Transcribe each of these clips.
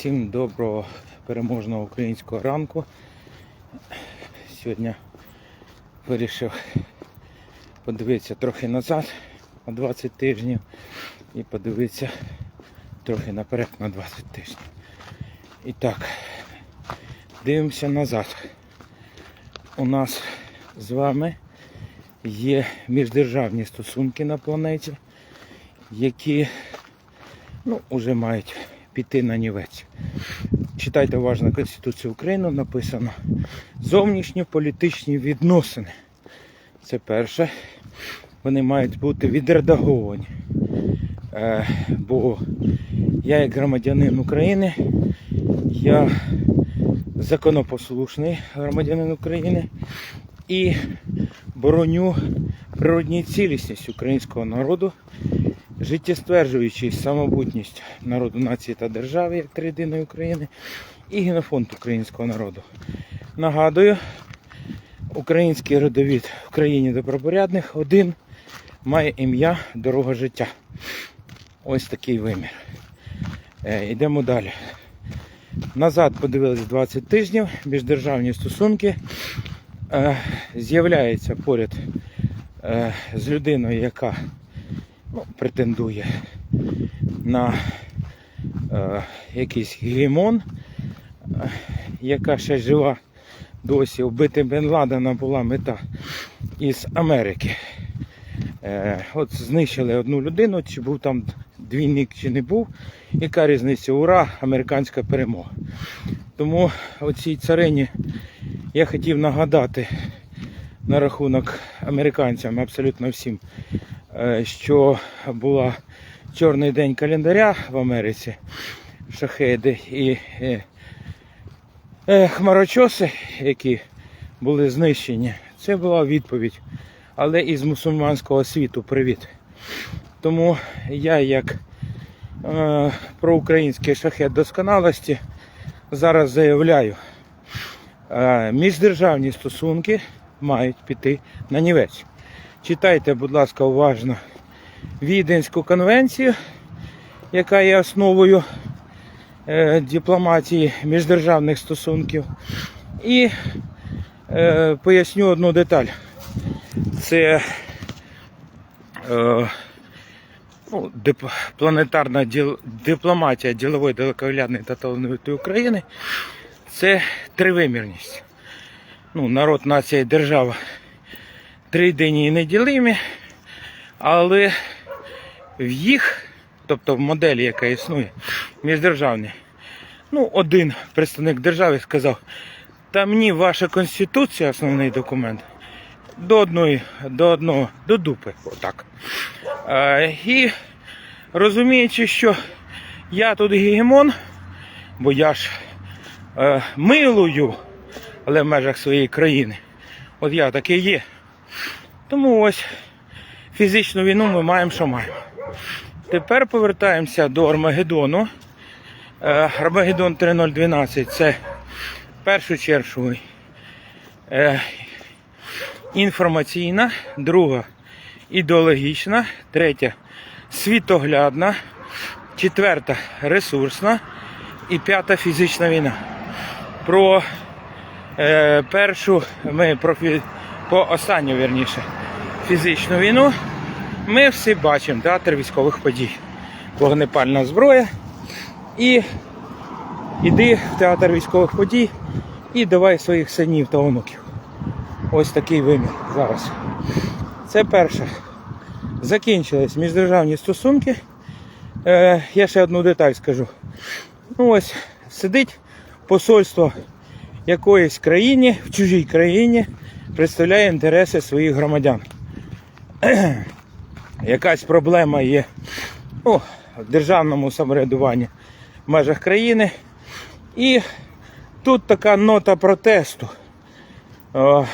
Всім доброго переможного українського ранку. Сьогодні вирішив подивитися трохи назад на 20 тижнів і подивитися трохи наперед на 20 тижнів. І так, дивимося назад. У нас з вами є міждержавні стосунки на планеті, які ну, вже мають піти на нівець. Читайте уважно Конституцію України, написано зовнішньополітичні відносини. Це перше. Вони мають бути відредаговані. Е, бо я як громадянин України, я законопослушний громадянин України і бороню природній цілісність українського народу, життєстверджуючи самобутність народу, нації та держави як триєдиної України і генофонд українського народу. Нагадую, український родовід в країні добропорядних один має ім'я Дорога життя. Ось такий вимір. Е, йдемо далі. Назад подивились 20 тижнів, міждержавні стосунки. Е, з'являється поряд е, з людиною, яка ну, претендує на е, якийсь гегемон, е, яка ще жива досі. Вбити Бен Ладена була мета із Америки. Е, от знищили одну людину, чи був там двійник, чи не був. Яка різниця? Ура, американська перемога. Тому оцій царині я хотів нагадати на рахунок американцям абсолютно всім, що була чорний день календаря в Америці, шахеди і е, е, хмарочоси, які були знищені. Це була відповідь. Але із мусульманського світу привіт. Тому я як е, проукраїнський шахет досконалості зараз заявляю, е, міждержавні стосунки мають піти на нівець. Читайте, будь ласка, уважно Віденську конвенцію, яка є основою е, дипломатії міждержавних стосунків. І е, поясню одну деталь. Це е, ну, дип, планетарна діл, дипломатія ділової далекоглядної та талановитої України. Це тривимірність. Ну, народ, нація і держава триденні неділимі, але в їх, тобто в моделі, яка існує, міждержавній, ну, один представник держави сказав, та мені ваша конституція, основний документ, до одної, до одного, до дупи. Отак. Е, і розуміючи, що я тут гегемон, бо я ж е, милую, але в межах своєї країни. От я такий є. Тому ось фізичну війну ми маємо, що маємо. Тепер повертаємося до Армагеддону. Е, Армагеддон 3012 це першочерговий е, інформаційна, друга ідеологічна, третя світоглядна, четверта ресурсна і п'ята фізична війна. Про е, першу ми про, по останню вірніше фізичну війну ми всі бачимо театр військових подій. Вогнепальна зброя. І іди в театр військових подій і давай своїх синів та онуків. Ось такий вимір зараз. Це перше. Закінчились міждержавні стосунки. Е, я ще одну деталь скажу. Ну ось сидить посольство якоїсь країні, в чужій країні, представляє інтереси своїх громадян. Якась проблема є в державному самоврядуванні в межах країни. І тут така нота протесту. О,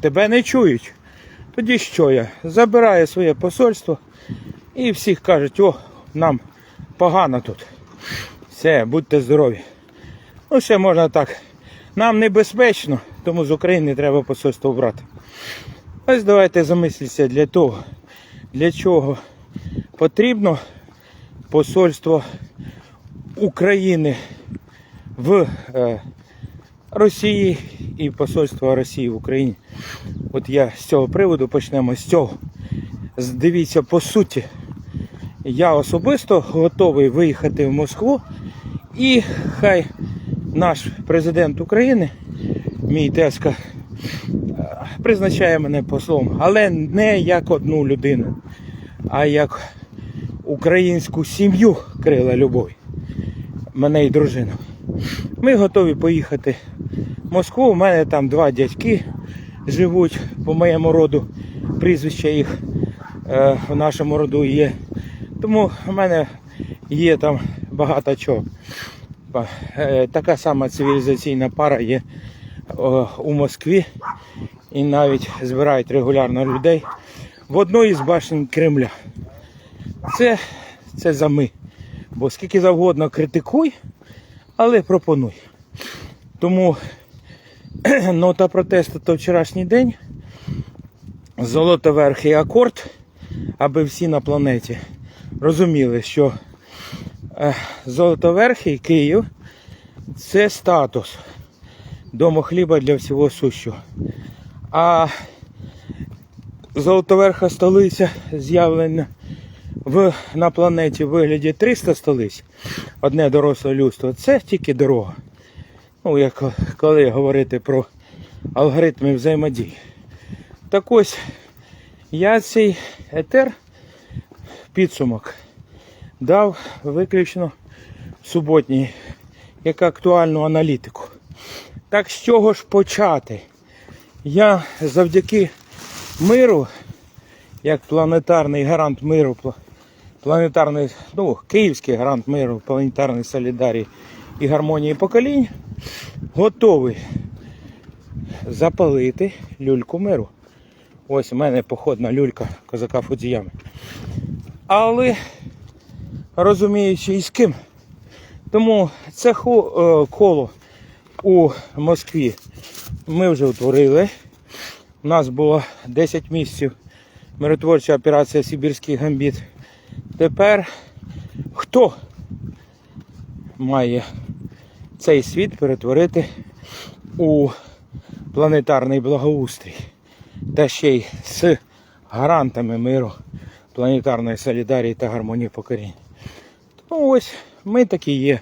тебе не чують. Тоді що я? Забираю своє посольство і всіх кажуть, о, нам погано тут. Все, будьте здорові. Ну, ще можна так. Нам небезпечно, тому з України треба посольство брати. Ось давайте замислитися для того, для чого потрібно посольство України в е, Росії і посольство Росії в Україні. От я з цього приводу почнемо з цього. Дивіться, по суті, я особисто готовий виїхати в Москву і хай наш президент України, мій тезка, призначає мене послом, але не як одну людину, а як українську сім'ю крила любові, мене і дружину. Ми готові поїхати в Москву. У мене там два дядьки живуть по моєму роду. Прізвища їх е, в нашому роду є. Тому в мене є там багато чого. Е, Така сама цивілізаційна пара є о, у Москві і навіть збирають регулярно людей в одної з башень Кремля. Це, це за ми. Бо скільки завгодно критикуй, але пропонуй. Тому нота протесту то вчорашній день. Золотоверхий акорд, аби всі на планеті розуміли, що е, Золотоверхий Київ це статус дому хліба для всього сущого. А Золотоверха столиця з'явлена в, на планеті в вигляді 300 столиць, одне доросле людство, це тільки дорога. Ну, як коли говорити про алгоритми взаємодії. Так ось я цей етер підсумок дав виключно суботній як актуальну аналітику. Так з чого ж почати? Я завдяки миру, як планетарний гарант миру, планетарний, ну, київський гарант миру, планетарний солідарій і гармонії поколінь, готовий запалити люльку миру. Ось у мене походна люлька козака Фудзіями. Але розуміючи і з ким. Тому це е, коло у Москві ми вже утворили. У нас було 10 місяців миротворча операція Сибірський гамбіт. Тепер хто має цей світ перетворити у планетарний благоустрій? Та ще й з гарантами миру, планетарної солідарії та гармонії покорінь. Тому ось ми такі є.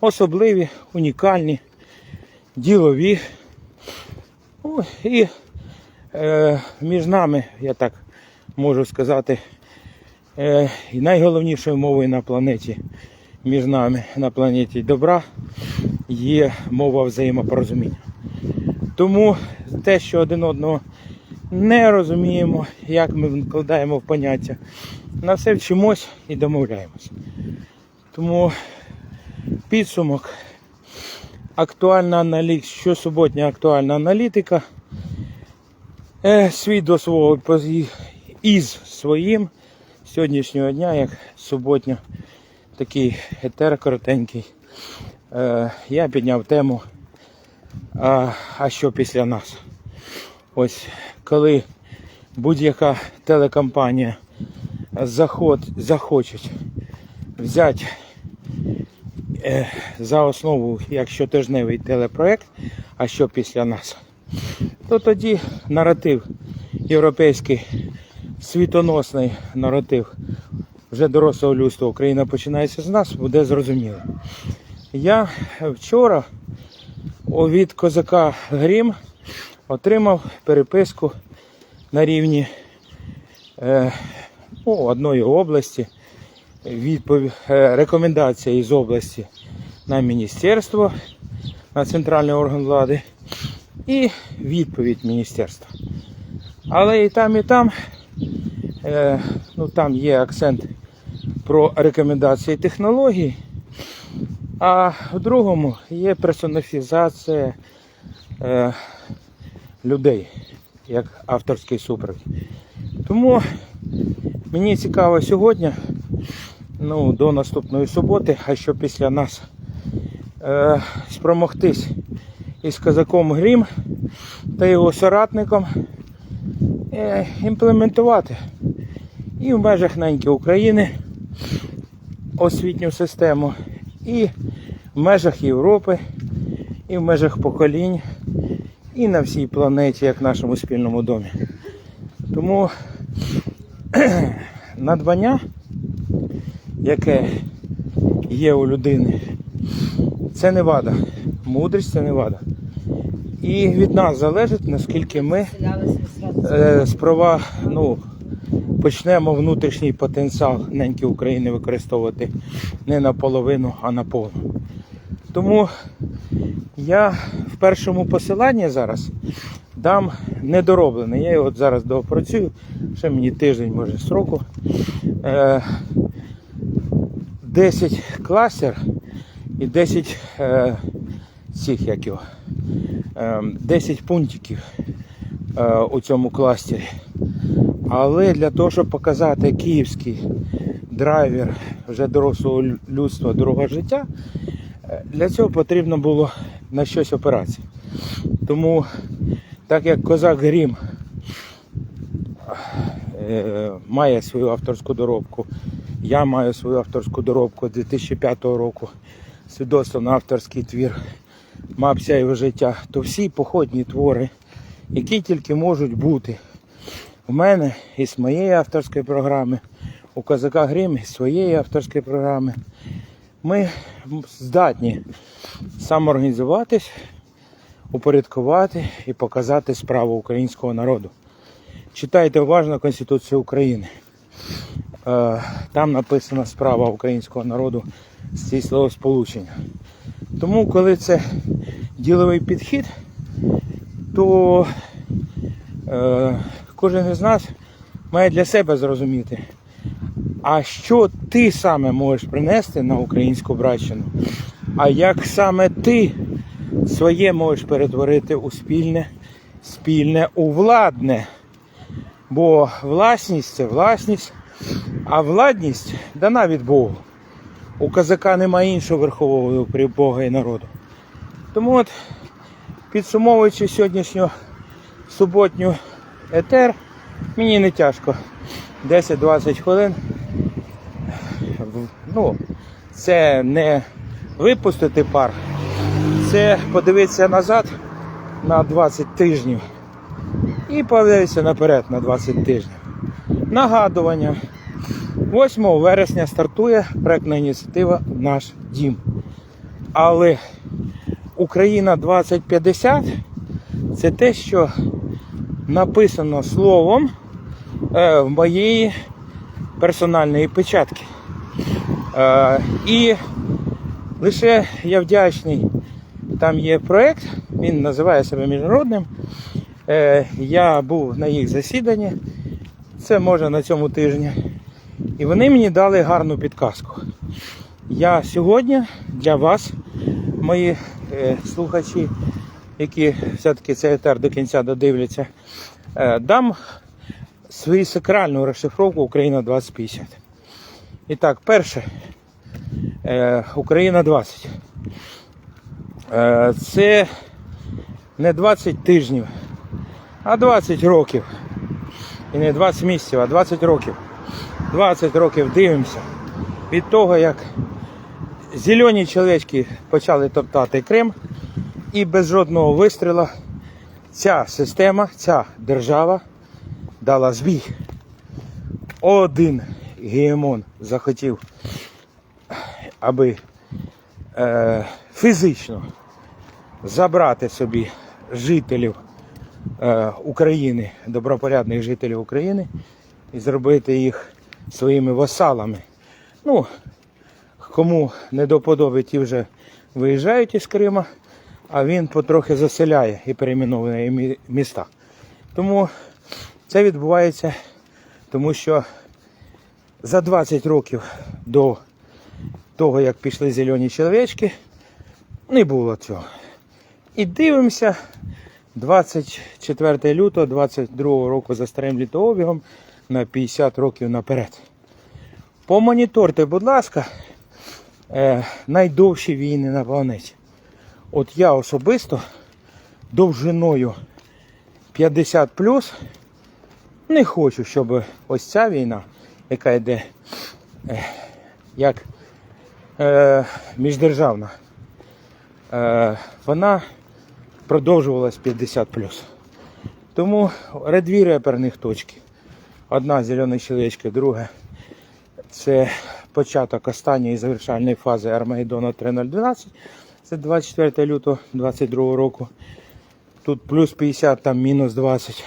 Особливі, унікальні, ділові. Ой, і е, між нами, я так можу сказати, е, найголовнішою мовою на планеті, між нами на планеті добра є мова взаємопорозуміння. Тому те, що один одного не розуміємо, як ми вкладаємо в поняття, на все вчимось і домовляємось. Тому підсумок. Актуальна аналітика, щосуботня актуальна аналітика. Е, свій до свого із своїм сьогоднішнього дня, як суботня, такий етер коротенький. Е, я підняв тему. А, а що після нас? Ось коли будь-яка телекомпанія заход, захоче взяти за основу як щотижневий телепроект, а що після нас, то тоді наратив європейський світоносний наратив вже дорослого людства. Україна починається з нас, буде зрозуміло. Я вчора від козака Грім отримав переписку на рівні е, ну, одної області, відповідь, е, рекомендація із області на міністерство, на центральний орган влади і відповідь міністерства. Але і там, і там, е, ну, там є акцент про рекомендації технологій, а в другому є персоніфізація е, людей як авторський супровід. Тому мені цікаво сьогодні, ну, до наступної суботи, а що після нас, е, спромогтись із козаком Грім та його соратником е, імплементувати і в межах неньки України освітню систему, і в межах Європи, і в межах поколінь, і на всій планеті, як в нашому спільному домі. Тому надбання, яке є у людини, це не вада. Мудрість це не вада. І від нас залежить, наскільки ми е, спрова, ну, почнемо внутрішній потенціал неньки України використовувати не наполовину, а на повну. Тому я в першому посиланні зараз дам недороблений. Я його зараз доопрацюю, ще мені тиждень, може, сроку. Е, 10 кластер і 10 е, цих як його, е, 10 пунктиків е, у цьому кластері. Але для того, щоб показати київський драйвер вже дорослого людства дорога життя, е, для цього потрібно було на щось опиратися. Тому, так як Козак Грім е, має свою авторську доробку, я маю свою авторську доробку 2005 року, свідоцтво на авторський твір Мапся його життя, то всі походні твори, які тільки можуть бути у мене із моєї авторської програми, у Козака Грім із своєї авторської програми. Ми здатні самоорганізуватись, упорядкувати і показати справу українського народу. Читайте уважно Конституцію України. Е, Там написана справа українського народу з ці словосполучення. Тому, коли це діловий підхід, то е, кожен із нас має для себе зрозуміти, а що ти саме можеш принести на українську братчину, а як саме ти своє можеш перетворити у спільне, спільне у владне. Бо власність це власність, а владність дана від Богу. У козака немає іншого верхового при Бога і народу. Тому от, підсумовуючи сьогоднішню суботню етер, мені не тяжко 10-20 хвилин. Ну, це не випустити пар, це подивитися назад на 20 тижнів і подивитися наперед на 20 тижнів. Нагадування. 8 вересня стартує проектна ініціатива Наш дім. Але Україна 2050 це те, що написано словом е, в моєї персональної печатки. Е, і лише я вдячний, там є проект, він називає себе міжнародним. Е, я був на їх засіданні, це може на цьому тижні. І вони мені дали гарну підказку. Я сьогодні для вас, мої е, слухачі, які все-таки цей етер до кінця додивляться, е, дам свою сакральну розшифровку Україна 2050. І так, перше, е, Україна 20. Е, це не 20 тижнів, а 20 років. І не 20 місяців, а 20 років. 20 років дивимося від того, як зелені чоловічки почали топтати Крим, і без жодного вистріла ця система, ця держава дала збій. Один гегемон захотів, аби е, фізично забрати собі жителів е, України, добропорядних жителів України і зробити їх своїми васалами. Ну, кому не до ті вже виїжджають із Крима, а він потрохи заселяє і перейменовує міста. Тому це відбувається, тому що за 20 років до того, як пішли зелені чоловічки, не було цього. І дивимося, 24 лютого 22 року за старим літообігом на 50 років наперед. Помоніторте, будь ласка, е, найдовші війни на планеті. От я особисто довжиною 50 не хочу, щоб ось ця війна, яка йде е, як е, міждержавна, вона продовжувалась 50 Тому дві реперних точки. Одна зелена чоловічка, друга це початок останньої завершальної фази Армагеддона 3012. Це 24 лютого 2022 року. Тут плюс 50, там мінус 20.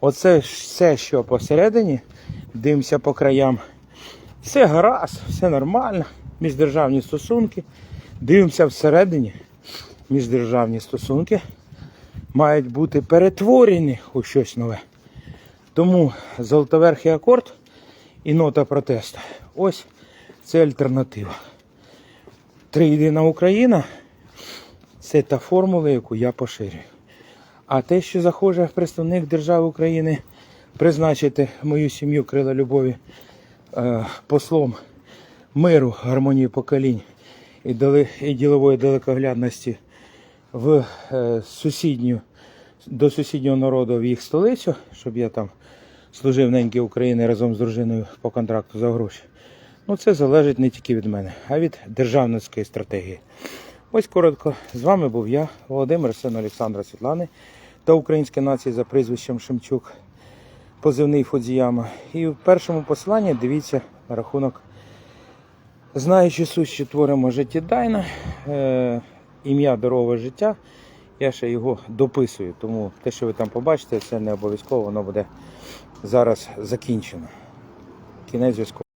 Оце все, що посередині, дивимося по краям. Все гаразд, все нормально. Міждержавні стосунки. Дивимося всередині. Міждержавні стосунки мають бути перетворені у щось нове. Тому золотоверхий акорд і нота протесту. Ось це альтернатива. Триєдина Україна це та формула, яку я поширюю. А те, що захоче представник держави України призначити мою сім'ю Крила Любові е, послом миру, гармонії поколінь і, ділової далекоглядності в е, сусідню, до сусіднього народу в їх столицю, щоб я там служив неньки України разом з дружиною по контракту за гроші. Ну, це залежить не тільки від мене, а від державницької стратегії. Ось коротко. З вами був я, Володимир, син Олександра Світлани та українська нація за прізвищем Шемчук, позивний Фудзіяма. І в першому посланні дивіться на рахунок Знаючи суть, що творимо життєдайно, е, ім'я дорога життя, я ще його дописую. Тому те, що ви там побачите, це не обов'язково, воно буде зараз закінчено. Кінець зв'язку.